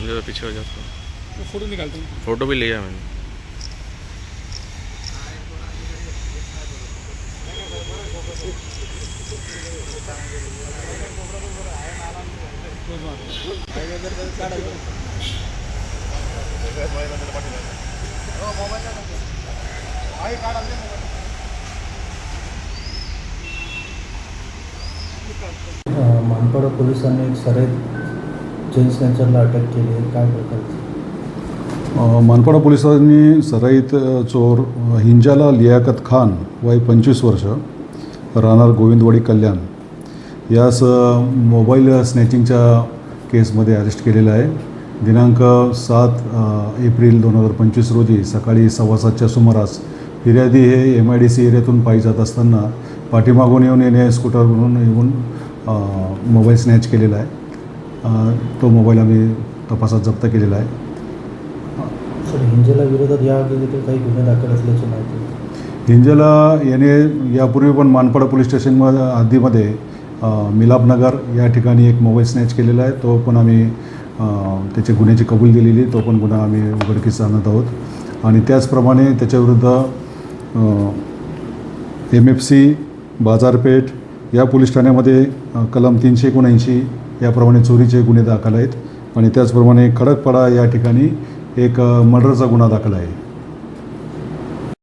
मुझे तो पीछे हो जाता वो फ़ोटो निकालते हैं। फ़ोटो भी लिया मैंने। मानपाडा पोलिसांनी एक सराईत चेन कॅन्सरला अटक केली आहे काय प्रकारचं मानपाडा पोलिसांनी सराईत चोर हिंजाला लियाकत खान वय पंचवीस वर्ष राहणार गोविंदवाडी कल्याण. यास मोबाईल स्नॅचिंगच्या केसमध्ये अरेस्ट केलेलं आहे. दिनांक सात एप्रिल दोन हजार पंचवीस रोजी सकाळी सव्वा सातच्या सुमारास फिर्यादी हे एम आय डी सी एरियातून पायी जात असताना पाठीमागून येऊन येणे स्कूटरवरून येऊन मोबाईल स्नॅच केलेला आहे. तो मोबाईल आम्ही तपासात जप्त केलेला आहे. सर हिंजेला विरोधात या काही गुन्हे दाखल असल्याची माहिती. हिंजला याने यापूर्वी पण मानपाडा पोलीस स्टेशन हद्दीमध्ये अ, मिलापनगर या ठिकाणी एक मोबाईल स्नॅच केलेला आहे. तो पण आम्ही त्याची गुन्ह्याची कबूल दिलेली तो पण गुन्हा आम्ही उघडकीस आणत आहोत. आणि त्याचप्रमाणे त्याच्याविरुद्ध एम एफ सी बाजारपेठ या पोलीस ठाण्यामध्ये कलम तीनशे एकोणऐंशी याप्रमाणे चोरीचे गुन्हे दाखल आहेत. आणि त्याचप्रमाणे खडकपाडा या ठिकाणी एक मर्डरचा गुन्हा दाखल आहे.